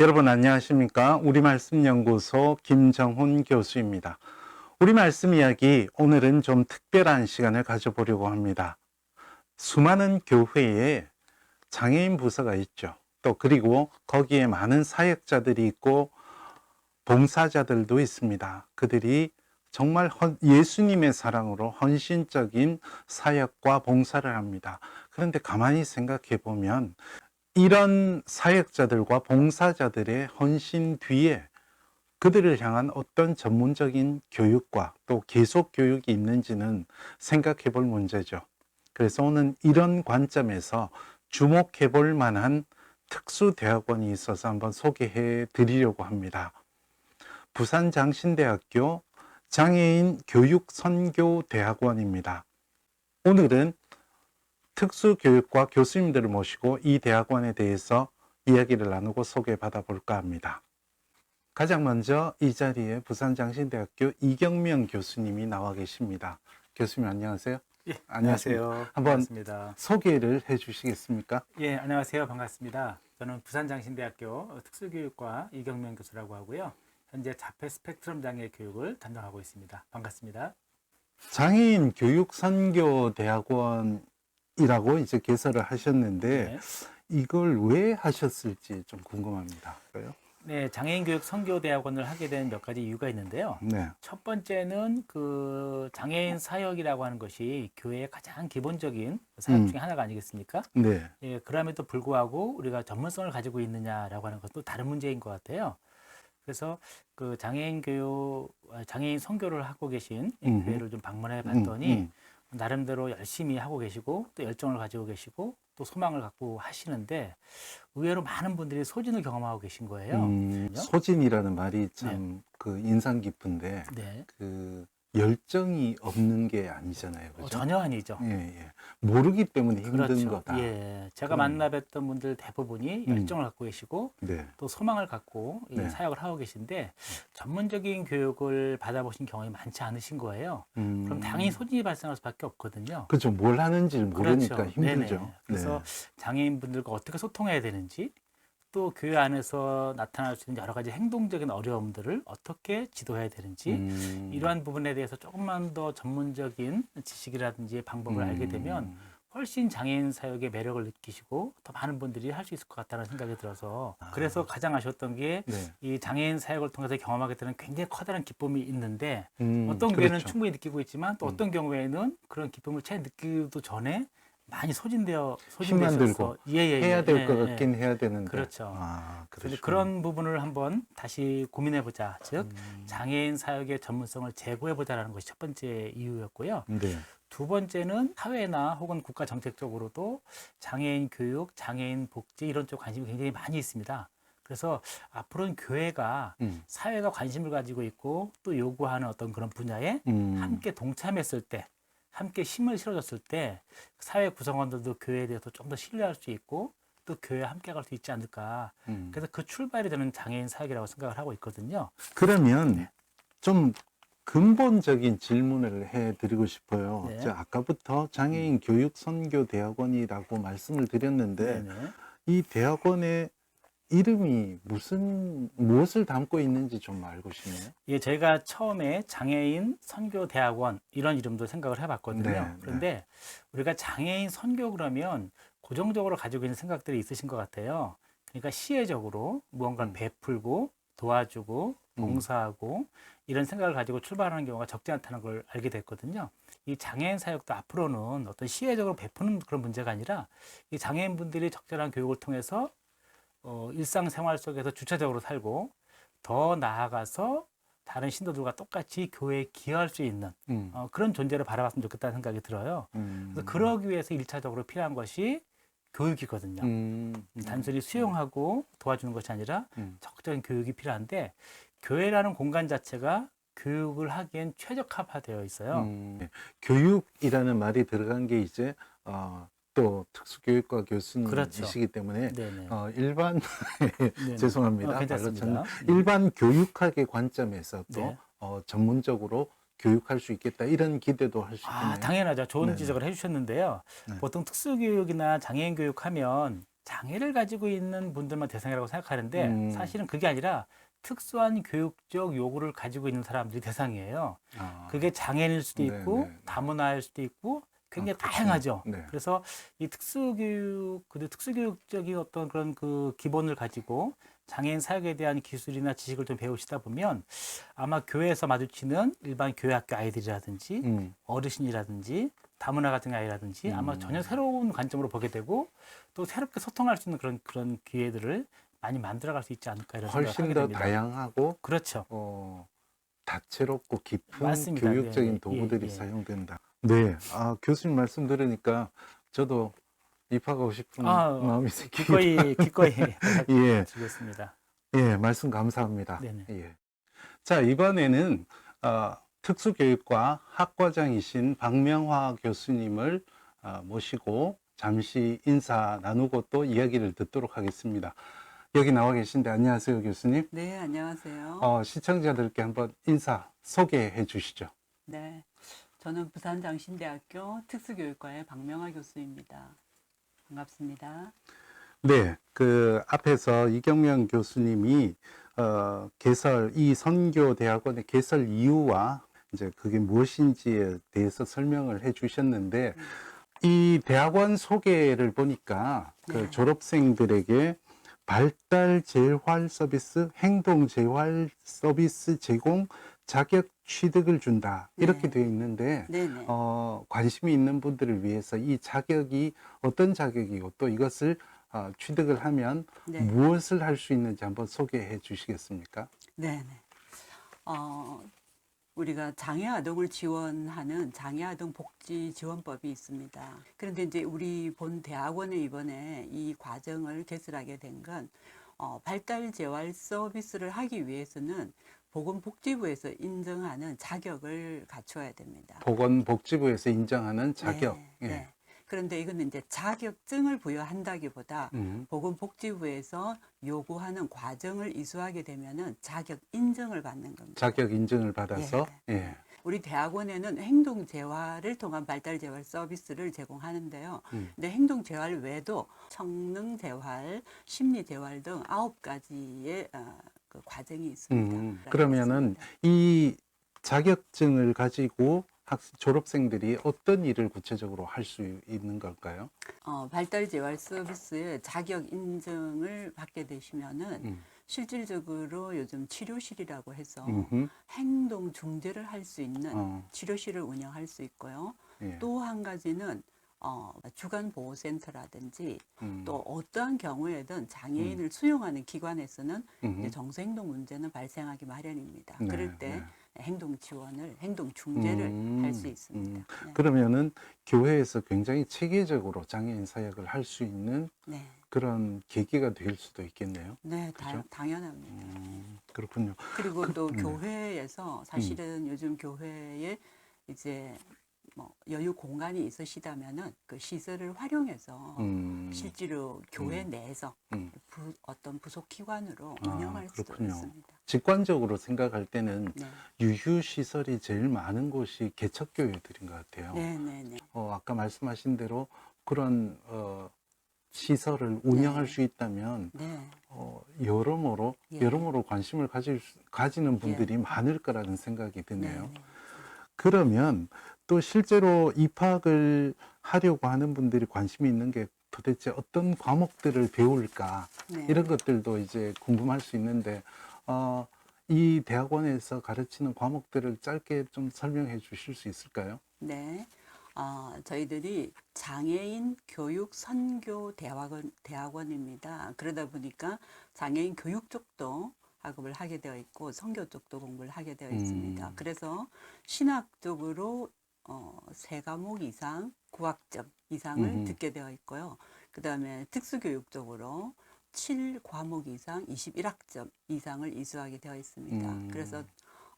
여러분 안녕하십니까? 우리 말씀 연구소 김정훈 교수입니다. 우리 말씀 이야기 오늘은 좀 특별한 시간을 가져보려고 합니다. 수많은 교회에 장애인 부서가 있죠. 또 그리고 거기에 많은 사역자들이 있고 봉사자들도 있습니다. 그들이 정말 헌- 예수님의 사랑으로 헌신적인 사역과 봉사를 합니다. 그런데 가만히 생각해 보면 이런 사역자들과 봉사자들의 헌신 뒤에 그들을 향한 어떤 전문적인 교육과 또 계속 교육이 있는지는 생각해 볼 문제죠. 그래서 오늘 이런 관점에서 주목해 볼 만한 특수대학원이 있어서 한번 소개해 드리려고 합니다. 부산 장신대학교 장애인 교육선교대학원입니다. 오늘은 특수교육과 교수님들을 모시고 이 대학원에 대해서 이야기를 나누고 소개받아 볼까 합니다. 가장 먼저 이 자리에 부산장신대학교 이경명 교수님이 나와 계십니다. 교수님 안녕하세요. 예, 안녕하세요. 안녕하세요. 한번- 반갑습니다. 소개를 해 주시겠습니까? 예, 안녕하세요. 반갑습니다. 저는 부산장신대학교 특수교육과 이경명 교수라고 하고요. 현재 자폐 스펙트럼 장애 교육을 담당하고 있습니다. 반갑습니다. 장애인 교육선교대학원 이라고 이제 개설을 하셨는데 네. 이걸 왜 하셨을지 좀 궁금합니다. 그래요? 네, 장애인 교육 선교대학원을 하게 된 몇 가지 이유가 있는데요. 네. 첫 번째는 그 장애인 사역이라고 하는 것이 교회의 가장 기본적인 사역 음. 중에 하나가 아니겠습니까? 네. 예, 그럼에도 불구하고 우리가 전문성을 가지고 있느냐라고 하는 것도 다른 문제인 것 같아요. 그래서 그 장애인 교육, 아, 장애인 선교를 하고 계신 이 음흠. 교회를 좀 방문해 음, 봤더니 음. 나름대로 열심히 하고 계시고 또 열정을 가지고 계시고 또 소망을 갖고 하시는데 의외로 많은 분들이 소진을 경험하고 계신 거예요. 음? 소진이라는 말이 참그 인상 깊은데 네, 그 열정이 없는 게 아니잖아요. 어, 그죠? 전혀 아니죠. 예, 예. 모르기 때문에 힘든 그렇죠. 거다. 예, 제가 그럼- 만나 뵀던 분들 대부분이 음. 열정을 갖고 계시고 네. 또 소망을 갖고 이 네. 사역을 하고 계신데 전문적인 교육을 받아보신 경험이 많지 않으신 거예요. 음. 그럼 당연히 소진이 발생할 수밖에 없거든요. 그렇죠. 뭘 하는지를 모르니까 그렇죠. 힘들죠. 네네. 그래서 네. 장애인분들과 어떻게 소통해야 되는지 또 교회 안에서 나타날 수 있는 여러 가지 행동적인 어려움들을 어떻게 지도해야 되는지 음. 이러한 부분에 대해서 조금만 더 전문적인 지식이라든지 방법을 알게 되면 음. 훨씬 장애인 사역의 매력을 느끼시고 더 많은 분들이 할 수 있을 것 같다는 생각이 들어서 아. 그래서 가장 아쉬웠던 게 네. 이 장애인 사역을 통해서 경험하게 되는 굉장히 커다란 기쁨이 있는데 음, 어떤 교회는 그렇죠. 충분히 느끼고 있지만 또 음. 어떤 경우에는 그런 기쁨을 채 느끼기도 전에 많이 소진되어 힘만 소진되어서 들고 예예예 해야 될 예, 것 예. 같긴 해야 되는데. 그렇죠. 아, 그래서. 그런 부분을 한번 다시 고민해 보자. 즉 음. 장애인 사역의 전문성을 제고해 보자라는 것이 첫 번째 이유였고요. 네. 두 번째는 사회나 혹은 국가 정책적으로도 장애인 교육, 장애인 복지 이런 쪽 관심이 굉장히 많이 있습니다. 그래서 앞으로는 교회가 음. 사회가 관심을 가지고 있고 또 요구하는 어떤 그런 분야에 음. 함께 동참했을 때, 함께 힘을 실어줬을 때 사회 구성원들도 교회에 대해서 좀 더 신뢰할 수 있고 또 교회에 함께 갈 수 있지 않을까. 음. 그래서 그 출발이 되는 장애인 사역이라고 생각을 하고 있거든요. 그러면 네. 좀 근본적인 질문을 해드리고 싶어요. 네. 저 아까부터 장애인 교육 선교 대학원이라고 말씀을 드렸는데 네네. 이 대학원의 이름이 무슨 무엇을 담고 있는지 좀 알고 싶네요. 예, 저희가 처음에 장애인 선교 대학원 이런 이름도 생각을 해봤거든요. 네, 네. 그런데 우리가 장애인 선교 그러면 고정적으로 가지고 있는 생각들이 있으신 것 같아요. 그러니까 시혜적으로 무언가를 음. 베풀고 도와주고 음. 봉사하고 이런 생각을 가지고 출발하는 경우가 적지 않다는 걸 알게 됐거든요. 이 장애인 사역도 앞으로는 어떤 시혜적으로 베푸는 그런 문제가 아니라 이 장애인분들이 적절한 교육을 통해서 어, 일상생활 속에서 주체적으로 살고 더 나아가서 다른 신도들과 똑같이 교회에 기여할 수 있는 음. 어, 그런 존재를 바라봤으면 좋겠다는 생각이 들어요. 음. 그래서 그러기 위해서 일차적으로 필요한 것이 교육이거든요. 음. 음, 단순히 수용하고 도와주는 것이 아니라 음. 적극적인 교육이 필요한데 교회라는 공간 자체가 교육을 하기엔 최적화되어 있어요. 음. 네. 교육이라는 말이 들어간 게 이제 어, 또 특수교육과 교수님이시기 때문에 네네. 어, 일반 네네. 죄송합니다. 어, 말로 괜찮습니다. 전- 일반 교육학의 관점에서 또 네. 어, 전문적으로 교육할 수 있겠다 이런 기대도 할 수 있겠네요. 아, 당연하죠. 좋은 네네. 지적을 해주셨는데요. 네. 보통 특수교육이나 장애인 교육하면 장애를 가지고 있는 분들만 대상이라고 생각하는데 음. 사실은 그게 아니라 특수한 교육적 요구를 가지고 있는 사람들이 대상이에요. 아, 그게 장애인일 수도 네, 있고 네, 네. 다문화일 수도 있고 굉장히 아. 다양하죠. 네. 그래서 이 특수교육, 그 특수교육적인 어떤 그런 그 기본을 가지고 장애인 사역에 대한 기술이나 지식을 좀 배우시다 보면 아마 교회에서 마주치는 일반 교회 학교 아이들이라든지 음, 어르신이라든지 다문화 가정 아이라든지 아마 음. 전혀 새로운 관점으로 보게 되고 또 새롭게 소통할 수 있는 그런 그런 기회들을 많이 만들어갈 수 있지 않을까 이런 생각을 훨씬 하게 더 됩니다. 다양하고 그렇죠. 어, 다채롭고 깊은 맞습니다. 교육적인 네, 네. 도구들이 예, 예. 사용된다. 네, 아, 교수님 말씀 들으니까 저도 입학하고 싶은 아, 마음이 생기고 기꺼이 기꺼이 예, 주겠습니다. 예, 말씀 감사합니다. 네네. 예. 자, 이번에는 어, 특수교육과 학과장이신 박명화 교수님을 어, 모시고 잠시 인사 나누고 또 이야기를 듣도록 하겠습니다. 여기 나와 계신데 안녕하세요, 교수님. 네, 안녕하세요. 어, 시청자들께 한번 인사 소개해 주시죠. 네, 저는 부산장신대학교 특수교육과의 박명아 교수입니다. 반갑습니다. 네, 그 앞에서 이경명 교수님이 어, 개설 이 선교 대학원의 개설 이유와 이제 그게 무엇인지에 대해서 설명을 해 주셨는데 이 대학원 소개를 보니까 그 네. 졸업생들에게 발달 재활 서비스, 행동 재활 서비스 제공 자격 취득을 준다 이렇게 네. 되어 있는데 네네. 어, 관심이 있는 분들을 위해서 이 자격이 어떤 자격이고 또 이것을 어, 취득을 하면 네. 무엇을 할 수 있는지 한번 소개해 주시겠습니까? 네네. 어, 우리가 장애 아동을 지원하는 장애 아동 복지 지원법이 있습니다. 그런데 이제 우리 본 대학원에 이번에 이 과정을 개설하게 된건 어, 발달 재활 서비스를 하기 위해서는 보건복지부에서 인정하는 자격을 갖춰야 됩니다. 보건복지부에서 인정하는 자격. 네, 예. 네. 그런데 이거는 이제 자격증을 부여한다기보다 음, 보건복지부에서 요구하는 과정을 이수하게 되면은 자격 인정을 받는 겁니다. 자격 인증을 받아서 예. 예. 우리 대학원에는 행동 재활을 통한 발달 재활 서비스를 제공하는데요. 음. 근데 행동 재활 외에도 성능 재활, 심리 재활 등 아홉 가지의 어, 그 과정이 있습니다. 음, 그러면은. 이 자격증을 가지고 학 졸업생들이 어떤 일을 구체적으로 할 수 있는 걸까요? 어, 발달 재활 서비스의 자격 인증을 받게 되시면은 음, 실질적으로 요즘 치료실이라고 해서 음흠, 행동 중재를 할 수 있는 어, 치료실을 운영할 수 있고요. 예. 또한 가지는 어, 주간 보호센터라든지 음, 또 어떠한 경우에든 장애인을 수용하는 기관에서는 정서행동 문제는 발생하기 마련입니다. 네, 그럴 때 네. 행동 지원을, 행동 중재를 음, 할수 있습니다. 음. 네. 그러면은 교회에서 굉장히 체계적으로 장애인 사역을 할 수 있는 네, 그런 계기가 될 수도 있겠네요. 네, 다-? 당연합니다. 음, 그렇군요. 그리고 또 네. 교회에서 사실은 요즘 교회에 이제 뭐 여유 공간이 있으시다면은 그 시설을 활용해서 음, 실제로 교회 음. 내에서 음. 부, 어떤 부속 기관으로 아, 운영할 수도 그렇군요. 있습니다. 직관적으로 생각할 때는 네, 유휴 시설이 제일 많은 곳이 개척 교회들인 것 같아요. 네, 네, 네. 어, 아까 말씀하신 대로 그런 어, 시설을 운영할 네. 수 있다면 네, 어, 여러모로 예. 여러모로 관심을 가질 수- 가지는 분들이 많을 거라는 생각이 드네요. 네, 네. 그러면 또 실제로 입학을 하려고 하는 분들이 관심이 있는 게 도대체 어떤 과목들을 배울까 네. 이런 것들도 이제 궁금할 수 있는데 어, 이 대학원에서 가르치는 과목들을 짧게 좀 설명해 주실 수 있을까요? 네. 아, 저희들이 장애인 교육 선교 대학원, 대학원입니다. 그러다 보니까 장애인 교육 쪽도 학업을 하게 되어 있고 선교 쪽도 공부를 하게 되어 있습니다. 음. 그래서 신학적으로 어, 세 과목 이상, 9학점 이상을 음흠. 듣게 되어 있고요. 그 다음에 특수교육적으로 7 과목 이상, 21학점 이상을 이수하게 되어 있습니다. 음. 그래서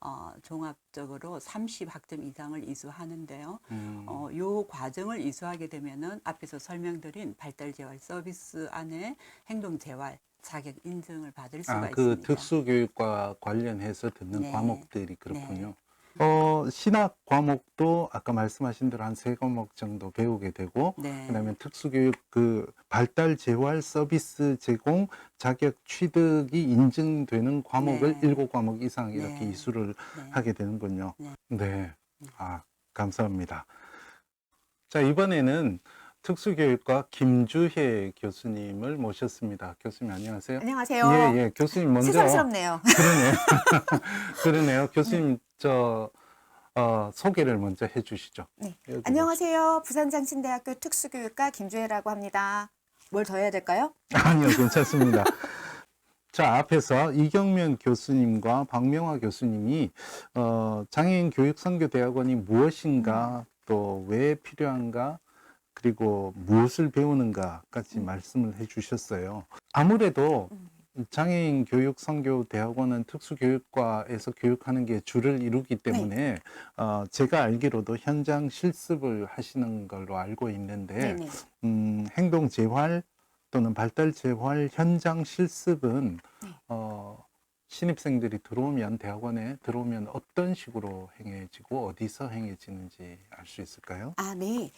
어, 종합적으로 30학점 이상을 이수하는데요. 음, 어, 요 과정을 이수하게 되면은 앞에서 설명드린 발달 재활 서비스 안에 행동 재활 자격 인증을 받을 수가 아, 그 있습니다. 특수교육과 관련해서 듣는 네. 과목들이 그렇군요. 어, 신학 과목도 아까 말씀하신 대로 한 세 과목 정도 배우게 되고 네. 그다음에 특수교육 그 발달 재활 서비스 제공 자격 취득이 인증되는 과목을 네. 일곱 과목 이상 이렇게 네. 이수를 네. 하게 되는군요. 네. 네. 아, 감사합니다. 자, 이번에는 특수교육과 김주혜 교수님을 모셨습니다. 교수님 안녕하세요. 안녕하세요. 예, 예. 교수님 먼저 새삼스럽네요. 그러네요. 그러네요. 교수님 저 어, 소개를 먼저 해 주시죠. 네. 여기 안녕하세요. 부산장신대학교 특수교육과 김주혜라고 합니다. 뭘 더 해야 될까요? 아니요, 괜찮습니다. 자, 앞에서 이경면 교수님과 박명화 교수님이 어, 장애인 교육 선교 대학원이 무엇인가 또 왜 필요한가 그리고 무엇을 배우는가까지 말씀을 해 주셨어요. 아무래도 장애인 교육 선교 대학원은 특수교육과에서 교육하는 게 주를 이루기 때문에 어, 제가 알기로도 현장 실습을 하시는 걸로 알고 있는데 네네. 음, 행동 재활 또는 발달 재활 현장 실습은 네. 어, 신입생들이 들어오면 대학원에 들어오면 어떤 식으로 행해지고 어디서 행해지는지 알 수 있을까요? 아, 네.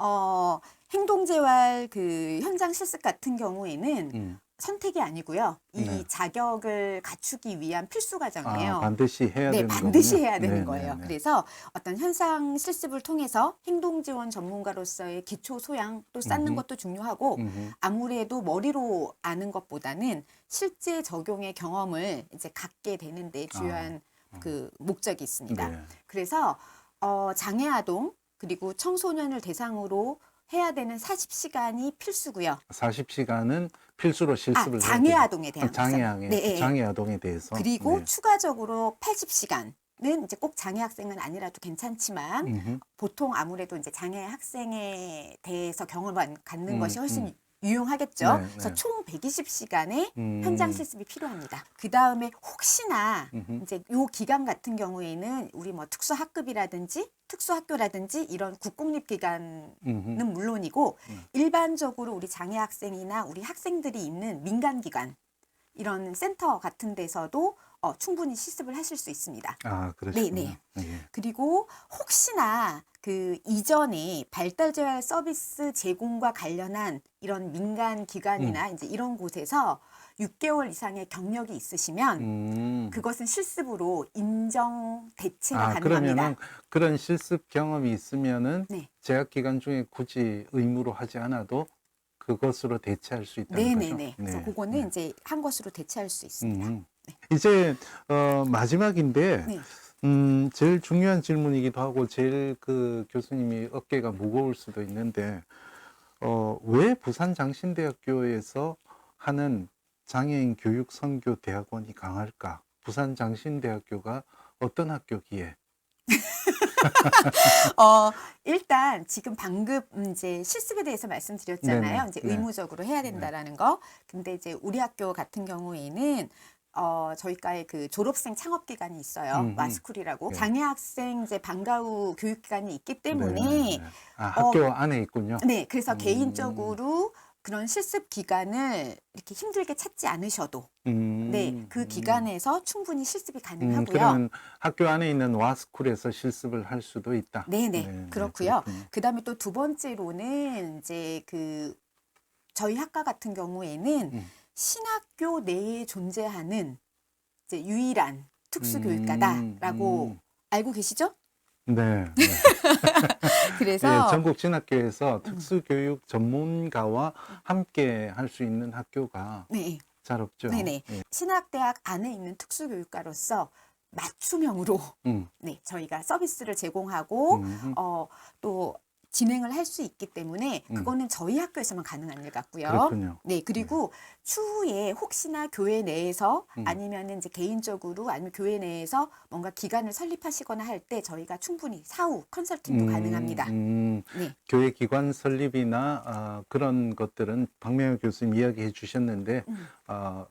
어, 행동재활 그 현장 실습 같은 경우에는 음. 선택이 아니고요. 이 네. 자격을 갖추기 위한 필수 과정이에요. 아, 반드시 해야 네, 되는 반드시 거군요. 해야 되는 네, 거예요. 네, 네. 그래서 어떤 현상 실습을 통해서 행동 지원 전문가로서의 기초 소양 또 쌓는 음흠. 것도 중요하고 음흠. 아무래도 머리로 아는 것보다는 실제 적용의 경험을 이제 갖게 되는데 주요한 그 목적이 있습니다. 아, 네. 그래서 어, 장애 아동 그리고 청소년을 대상으로 해야 되는 40시간이 필수고요. 40시간은 필수로 아, 실습을 장애 해야 아동에. 대한 장애 거죠. 아동에 네, 예. 장애 아동에 대해서 그리고 네. 추가적으로 80시간은 이제 꼭 장애 학생은 아니라도 괜찮지만 음흠. 보통 아무래도 이제 장애 학생에 대해서 경험을 갖는 음, 것이 훨씬 음. 유용하겠죠. 네, 그래서 네. 총 120시간의 음. 현장 실습이 필요합니다. 그 다음에 혹시나 음흠. 이제 요 기간 같은 경우에는 우리 뭐 특수학급이라든지 특수학교라든지 이런 국공립 기관은 음흠. 물론이고 음. 일반적으로 우리 장애 학생이나 우리 학생들이 있는 민간 기관 이런 센터 같은 데서도 어, 충분히 실습을 하실 수 있습니다. 아, 그러시군요. 네, 예. 그리고 혹시나 그 이전에 발달 재활 서비스 제공과 관련한 이런 민간 기관이나 이제 이런 곳에서 6개월 이상의 경력이 있으시면 음. 그것은 실습으로 인정 대체가 아, 가능합니다. 그러면은 그런 실습 경험이 있으면은 네. 재학 기간 중에 굳이 의무로 하지 않아도 그것으로 대체할 수 있다는 거죠. 네네네. 그래서 네, 그거는 네. 이제 한 것으로 대체할 수 있습니다. 음. 이제 어, 마지막인데 네. 음, 제일 중요한 질문이기도 하고 제일 그 교수님이 어깨가 무거울 수도 있는데 어, 왜 부산 장신대학교에서 하는 장애인 교육 선교 대학원이 강할까? 부산 장신대학교가 어떤 학교기에? 어, 일단 지금 방금 이제 실습에 대해서 말씀드렸잖아요. 네네. 이제 네. 의무적으로 해야 된다라는 거. 근데 이제 우리 학교 같은 경우에는 어, 저희과의 그 졸업생 창업 기간이 있어요. 음흠. 와스쿨이라고. 네. 장애 학생 이제 방과 후 교육 기간이 있기 때문에 네, 네, 네. 아, 어, 학교 안에 있군요. 네, 그래서 음. 개인적으로 그런 실습 기간을 이렇게 힘들게 찾지 않으셔도 음, 네, 그 음. 기간에서 충분히 실습이 음, 가능하고요. 그러면 학교 안에 있는 와스쿨에서 실습을 할 수도 있다. 네 네, 그렇고요. 그렇군요. 그다음에 또 두 번째로는 이제 그 저희 학과 같은 경우에는 음. 신학교 내에 존재하는 이제 유일한 특수교육과다라고 음, 알고 계시죠? 음. 네. 네. 그래서 예, 전국 진학교에서 특수교육 전문가와 함께 할 수 있는 학교가 네, 잘 없죠. 네네. 예. 신학대학 안에 있는 특수교육과로서 맞춤형으로 음, 네, 저희가 서비스를 제공하고 음, 어, 또 진행을 할 수 있기 때문에 음. 그거는 저희 학교에서만 가능한 일 같고요. 그렇군요. 네, 그리고 추후에 혹시나 교회 내에서 음. 아니면 이제 개인적으로 아니면 교회 내에서 뭔가 기관을 설립하시거나 할 때 저희가 충분히 사후 컨설팅도 음, 가능합니다. 음, 네. 교회 기관 설립이나 아, 그런 것들은 박명호 교수님 이야기해 주셨는데 음. 어,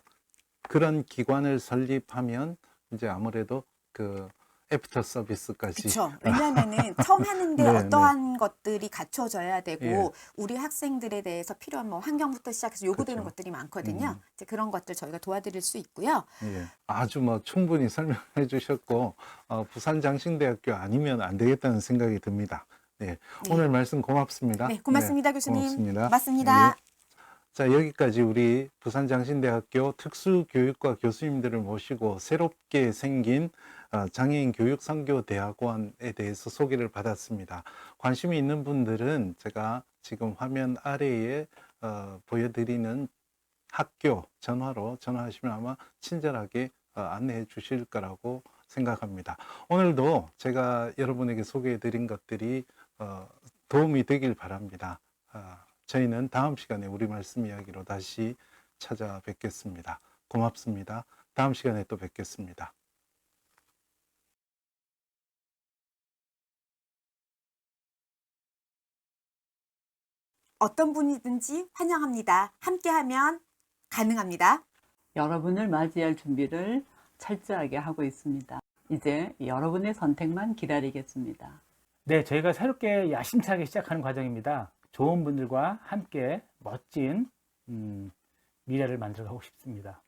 그런 기관을 설립하면 이제 아무래도 그 애프터 서비스까지. 그렇죠. 왜냐하면은 처음 하는데 네, 어떠한 것들이 갖춰져야 되고 예. 우리 학생들에 대해서 필요한 뭐 환경부터 시작해서 요구되는 그렇죠. 것들이 많거든요. 음. 이제 그런 것들 저희가 도와드릴 수 있고요. 예, 아주 뭐 충분히 설명해 주셨고 어, 부산 장신대학교 아니면 안 되겠다는 생각이 듭니다. 네, 네. 오늘 말씀 고맙습니다. 네, 고맙습니다, 네, 교수님. 고맙습니다. 고맙습니다. 예. 자, 여기까지 우리 부산장신대학교 특수교육과 교수님들을 모시고 새롭게 생긴 어, 장애인 교육선교대학원에 대해서 소개를 받았습니다. 관심이 있는 분들은 제가 지금 화면 아래에 어, 보여드리는 학교 전화로 전화하시면 아마 친절하게 어, 안내해 주실 거라고 생각합니다. 오늘도 제가 여러분에게 소개해 드린 것들이 어, 도움이 되길 바랍니다. 아, 저희는 다음 시간에 우리 말씀 이야기로 다시 찾아뵙겠습니다. 고맙습니다. 다음 시간에 또 뵙겠습니다. 어떤 분이든지 환영합니다. 함께하면 가능합니다. 여러분을 맞이할 준비를 철저하게 하고 있습니다. 이제 여러분의 선택만 기다리겠습니다. 네, 저희가 새롭게 야심차게 시작하는 과정입니다. 좋은 분들과 함께 멋진 음, 미래를 만들어 가고 싶습니다.